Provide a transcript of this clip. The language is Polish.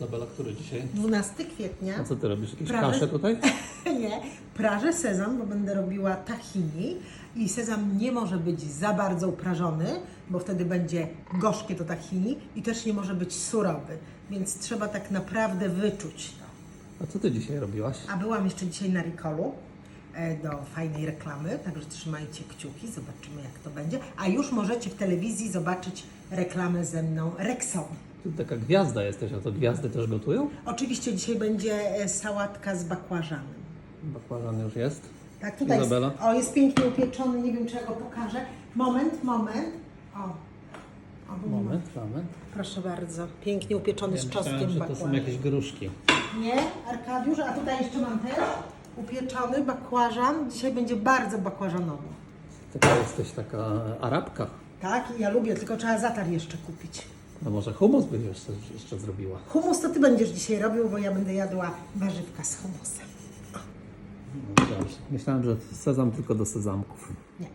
Zabela, który dzisiaj? 12 kwietnia. A co ty robisz? Jakieś Prawie. kasze tutaj? Nie, prażę sezam, bo będę robiła tahini i sezam nie może być za bardzo uprażony, bo wtedy będzie gorzkie to tahini i też nie może być surowy, więc trzeba tak naprawdę wyczuć to. A co ty dzisiaj robiłaś? A byłam jeszcze dzisiaj na Ricolu e, do fajnej reklamy, także trzymajcie kciuki, zobaczymy jak to będzie. A już możecie w telewizji zobaczyć reklamę ze mną Rexon. Ty taka gwiazda jesteś, a to gwiazdy też gotują? Oczywiście dzisiaj będzie e, sałatka z bakłażanem. Bakłażan już jest. Tak, tutaj jest, Izabela? o, jest pięknie upieczony, nie wiem czy ja go pokażę. Moment, moment. O, o bo nie ma- Moment, moment. Proszę bardzo, pięknie upieczony Ja z myślałem, czosnkiem że to są bakłażan. jakieś gruszki. Nie, Arkadiusz, a tutaj jeszcze mam też upieczony bakłażan. Dzisiaj będzie bardzo bakłażanowo. Taka jesteś taka Arabka. Tak, ja lubię, tylko trzeba zatar jeszcze kupić. No może humus jeszcze, jeszcze zrobiła. Humus to ty będziesz dzisiaj robił, bo ja będę jadła warzywka z humusem. No, dobrze. Myślałem, że sezam tylko do sezamków. Nie.